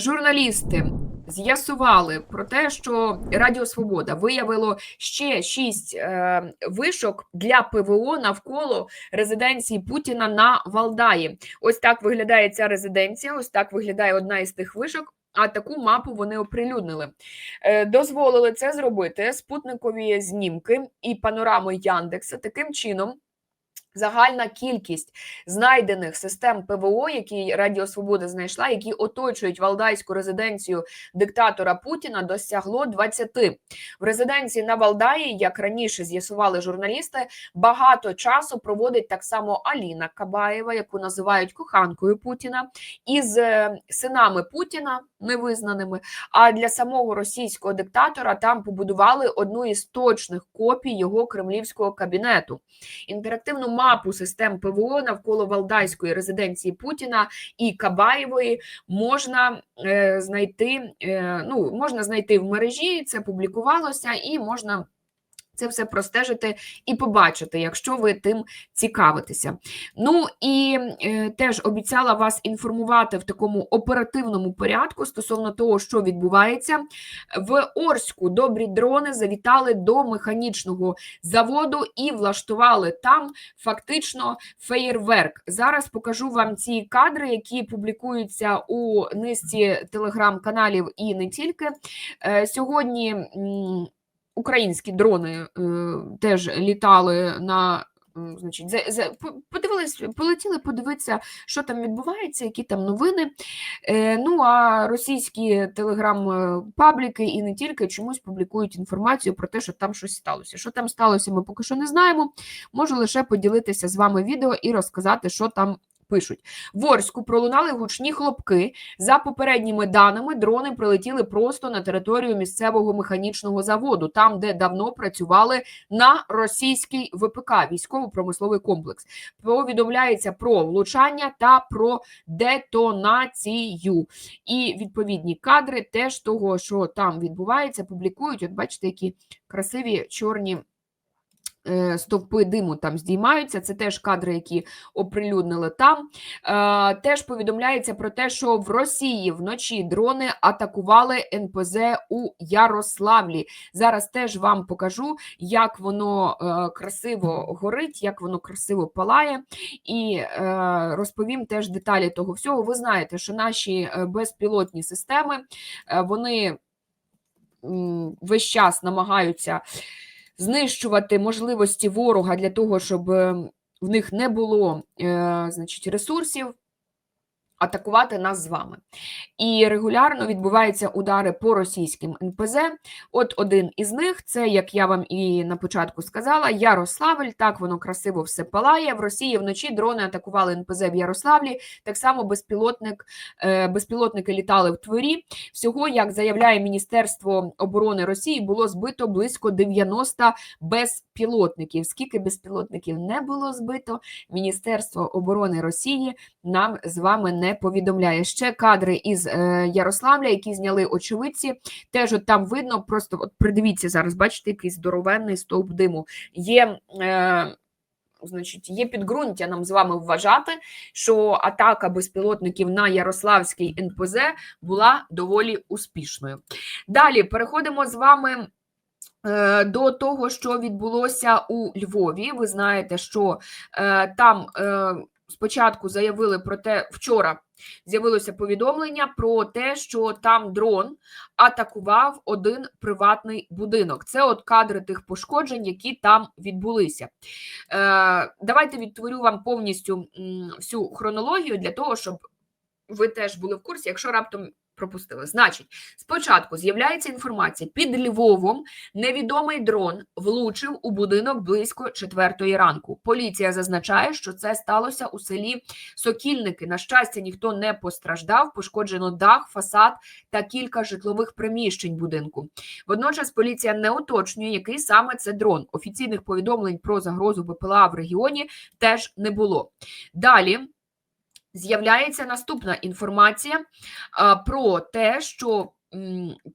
Журналісти з'ясували про те, що Радіо Свобода виявило ще шість е, вишок для ПВО навколо резиденції Путіна на Валдаї. Ось так виглядає ця резиденція. Ось так виглядає одна із тих вишок. А таку мапу вони оприлюднили. Е, дозволили це зробити спутникові знімки і панорами Яндекса. Таким чином, загальна кількість знайдених систем ПВО, які Радіо Свобода знайшла, які оточують валдайську резиденцію диктатора Путіна, досягло 20. В резиденції на Валдаї, як раніше з'ясували журналісти, багато часу проводить так само Аліна Кабаєва, яку називають коханкою Путіна, із е, синами Путіна невизнаними. А для самого російського диктатора там побудували одну із точних копій його кремлівського кабінету. Інтерактивну мапу систем ПВО навколо Валдайської резиденції Путіна і Кабаєвої можна е, знайти. Е, ну можна знайти в мережі. Це публікувалося, і можна. Це все простежити і побачити, якщо ви тим цікавитеся. Ну і е, теж обіцяла вас інформувати в такому оперативному порядку стосовно того, що відбувається. В Орську добрі дрони завітали до механічного заводу і влаштували там фактично феєрверк. Зараз покажу вам ці кадри, які публікуються у низці телеграм-каналів і не тільки. Е, сьогодні. Українські дрони е, теж літали на. Значить, за, за, подивились, полетіли подивитися, що там відбувається, які там новини. Е, ну а російські телеграм-пабліки і не тільки чомусь публікують інформацію про те, що там щось сталося. Що там сталося, ми поки що не знаємо. Можу лише поділитися з вами відео і розказати, що там пишуть. В Орську пролунали гучні хлопки. За попередніми даними, дрони прилетіли просто на територію місцевого механічного заводу, там, де давно працювали на російський ВПК військово-промисловий комплекс. Повідомляється про влучання та про детонацію. І відповідні кадри теж того, що там відбувається, публікують. От бачите, які красиві чорні. Е, Стовпи диму там здіймаються, це теж кадри, які оприлюднили там. Е, теж повідомляється про те, що в Росії вночі дрони атакували НПЗ у Ярославлі. Зараз теж вам покажу, як воно е, красиво горить, як воно красиво палає, і розповім теж деталі того всього. Ви знаєте, що наші безпілотні системи вони весь час намагаються знищувати можливості ворога для того, щоб е, в них не було е, значить, ресурсів. Атакувати нас з вами. І регулярно відбуваються удари по російським НПЗ. От один із них це, як я вам і на початку сказала, Ярославль. Так воно красиво все палає. В Росії вночі дрони атакували НПЗ в Ярославлі. Так само безпілотник, е, безпілотники літали в Творі. Всього, як заявляє Міністерство оборони Росії, було збито близько 90 безпілотників. Скільки безпілотників не було збито, Міністерство оборони Росії нам з вами не повідомляє. Ще кадри із е, Ярославля, які зняли очевидці. Теж от там видно, просто от придивіться зараз, бачите, який здоровенний стовп диму. Є. Е, Значить, є підґрунтя нам з вами вважати, що атака безпілотників на Ярославський НПЗ була доволі успішною. Далі переходимо з вами е, до того, що відбулося у Львові. Ви знаєте, що е, там е, спочатку заявили про те, вчора з'явилося повідомлення про те, що там дрон атакував один приватний будинок. Це от кадри тих пошкоджень, які там відбулися. Е, давайте відтворю вам повністю всю хронологію для того, щоб ви теж були в курсі, якщо раптом пропустили. Значить, спочатку з'являється інформація під Львовом. Невідомий дрон влучив у будинок близько четвертої ранку. Поліція зазначає, що це сталося у селі Сокільники. На щастя, ніхто не постраждав. Пошкоджено дах, фасад та кілька житлових приміщень будинку. Водночас поліція не уточнює, який саме це дрон. Офіційних повідомлень про загрозу БПЛА в регіоні теж не було. Далі. З'являється наступна інформація про те, що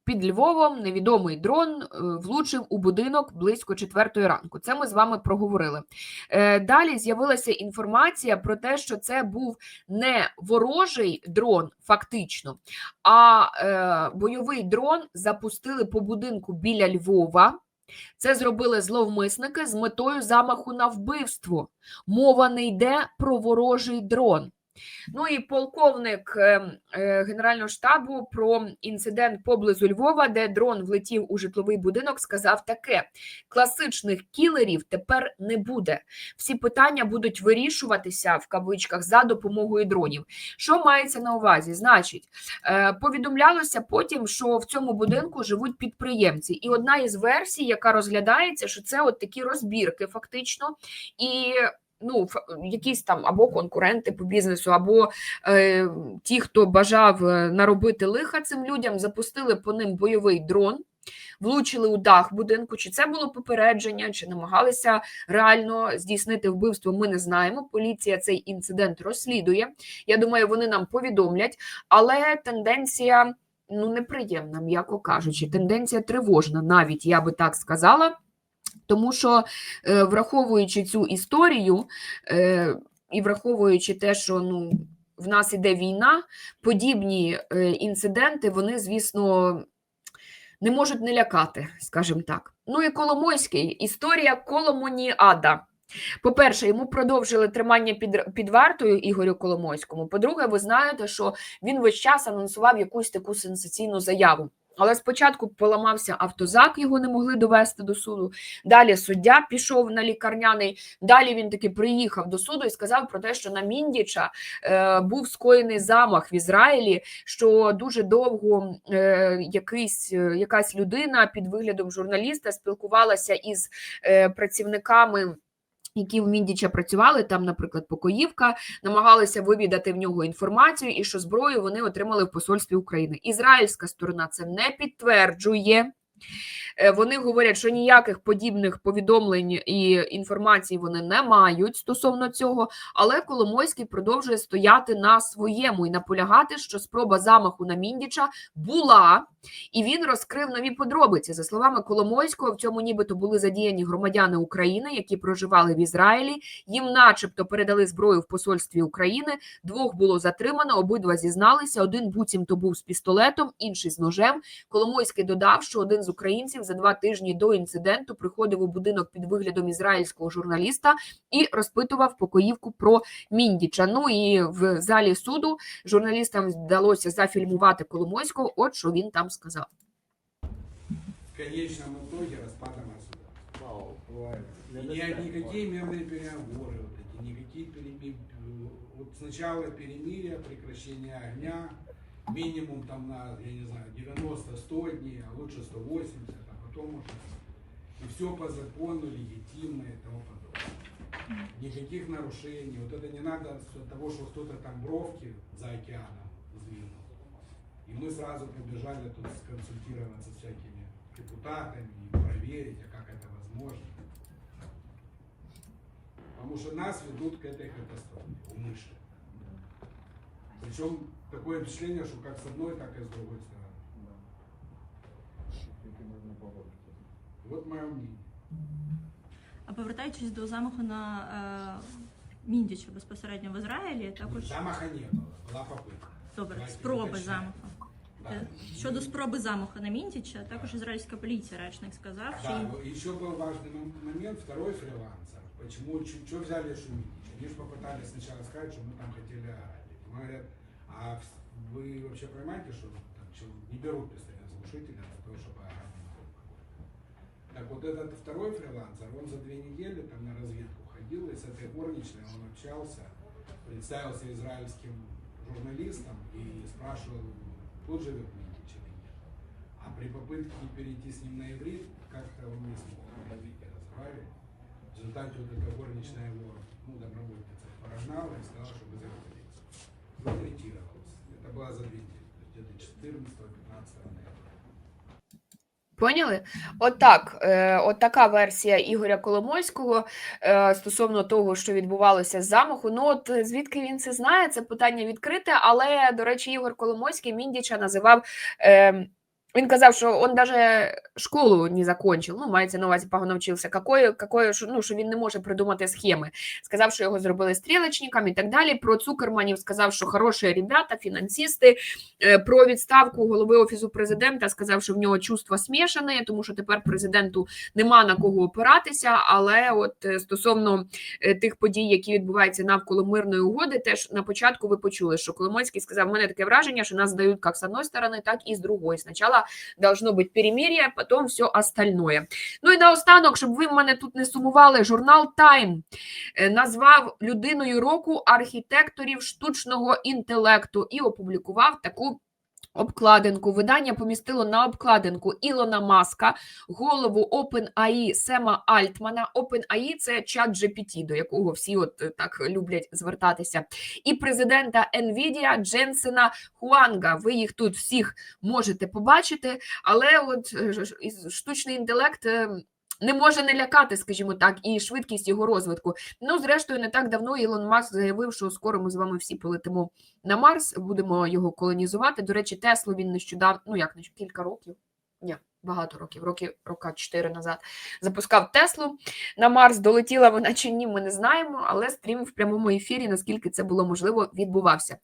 під Львовом невідомий дрон е, влучив у будинок близько четвертої ранку. Це ми з вами проговорили. Е, Далі з'явилася інформація про те, що це був не ворожий дрон, фактично, а е, бойовий дрон запустили по будинку біля Львова. Це зробили зловмисники з метою замаху на вбивство. Мова не йде про ворожий дрон. Ну і полковник е, е, Генерального штабу про інцидент поблизу Львова, де дрон влетів у житловий будинок, сказав таке: класичних кілерів тепер не буде. Всі питання будуть вирішуватися в кавичках за допомогою дронів. Що мається на увазі? Значить, е, повідомлялося потім, що в цьому будинку живуть підприємці, і одна із версій, яка розглядається, що це от такі розбірки, фактично, і ну, якісь там або конкуренти по бізнесу, або е, ті, хто бажав е, наробити лиха цим людям, запустили по ним бойовий дрон. Влучили у дах будинку, чи це було попередження, чи намагалися реально здійснити вбивство. Ми не знаємо. Поліція цей інцидент розслідує. Я думаю, вони нам повідомлять, але тенденція ну неприємна, м'яко кажучи. Тенденція тривожна, навіть я би так сказала. Тому що, е, враховуючи цю історію е, і враховуючи те, що ну, в нас іде війна, подібні е, інциденти, вони, звісно, не можуть не лякати, скажімо так. Ну і Коломойський, історія Коломоніада. По-перше, йому продовжили тримання під, під вартою Ігорю Коломойському. По-друге, ви знаєте, що він весь час анонсував якусь таку сенсаційну заяву. Але спочатку поламався автозак, його не могли довести до суду. Далі суддя пішов на лікарняний. Далі він таки приїхав до суду і сказав про те, що на Міндіча е, був скоєний замах в Ізраїлі, що дуже довго е, якийсь, е, якась людина під виглядом журналіста спілкувалася із е, працівниками. Які в Міндіча працювали, там, наприклад, покоївка, намагалися вивідати в нього інформацію, і що зброю вони отримали в посольстві України. Ізраїльська сторона це не підтверджує. Е, Вони говорять, що ніяких подібних повідомлень і інформації вони не мають стосовно цього, але Коломойський продовжує стояти на своєму і наполягати, що спроба замаху на Міндіча була, і він розкрив нові подробиці. За словами Коломойського, в цьому нібито були задіяні громадяни України, які проживали в Ізраїлі. Їм, начебто, передали зброю в посольстві України. Двох було затримано, обидва зізналися. Один буцімто був з пістолетом, інший з ножем. Коломойський додав, що один з українців за два тижні до інциденту приходив у будинок під виглядом ізраїльського журналіста і розпитував покоївку про Міндіча. Ну і в залі суду журналістам вдалося зафільмувати Коломойського. От що він там сказав. в конечном итоге распада государства. Вау, бывает. И ни- никакие мирные переговоры, вот эти, никакие переми- Вот сначала перемирие, прекращение огня, минимум там на, я не знаю, 90-100 дней, а лучше 180, а потом уже и все по закону, легитимно и тому подобное. Никаких нарушений. Вот это не надо от того, что кто-то там бровки за океаном сдвинул. И мы сразу побежали тут сконсультироваться с всякими депутатами и проверить, а как это возможно. Потому что нас ведут к этой катастрофе умышленно. Причем такое впечатление, что как с одной, так и с другой стороны. Тільки можна погодитися. Вот мое мнение. А повертаючись до замаху на е, Міндіча безпосередньо в Ізраїлі, також Замаха не было, была попытка. добре, Давайте спроби уточнимо. замаху. Да. Е, Щодо спроби замаху на Міндіча, також ізраїльська поліція речник сказав, що Да, їм- но еще был важный мом- момент, второй фрилансер. Почему, что взяли шумить? Они же попытались сначала сказать, что мы там хотели орать. Говорят, а вы вообще понимаете, что там, не берут постоянно глушителя для того, чтобы орать? Так вот этот второй фрилансер, он за две недели там на разведку ходил, и с этой горничной он общался, представился израильским журналистом и спрашивал, тут живет Митич или нет. А при попытке перейти с ним на иврит, как-то он не смог на иврите разговаривать. В результате вот эта горничная его, ну, добровольница, порожнала и сказала, чтобы ретировался. Это было за две недели, где-то 14-15 ноября. Поняли? Отак, е, от така версія Ігоря Коломойського е, стосовно того, що відбувалося з замаху. Ну, от е, звідки він це знає, це питання відкрите, але, до речі, Ігор Коломойський Міндіча називав е, Він казав, що він навіть школу не закончив. Ну, мається на увазі, погано вчився. Какої, какої, ну, що він не може придумати схеми. Сказав, що його зробили стрілочником і так далі. Про Цукерманів сказав, що хороші ребята, фінансисти. Е, Про відставку голови офісу президента сказав, що в нього чувство смішане, тому що тепер президенту нема на кого опиратися. Але от е, стосовно е, тих подій, які відбуваються навколо мирної угоди, теж на початку ви почули, що Коломойський сказав: мене таке враження, що нас здають як з одної сторони, так і з другої. Спочатку должно бути перемир'я, потім все остальное. Ну і наостанок, щоб ви мене тут не сумували, журнал Time е, назвав людиною року архітекторів штучного інтелекту і опублікував таку. Обкладинку видання помістило на обкладинку Ілона Маска, голову OpenAI Сема Альтмана. OpenAI – це чат GPT, до якого всі от е, так люблять звертатися, і президента NVIDIA Дженсена Хуанга. Ви їх тут всіх можете побачити, але от е, штучний інтелект. Не може не лякати, скажімо так, і швидкість його розвитку. Ну, зрештою, не так давно Ілон Маск заявив, що скоро ми з вами всі полетимо на Марс, будемо його колонізувати. До речі, Теслу він нещодавно, ну як не кілька років, ні, багато років, роки, рока 4 назад, запускав Теслу на Марс. Долетіла вона чи ні, ми не знаємо, але стрім в прямому ефірі, наскільки це було можливо, відбувався.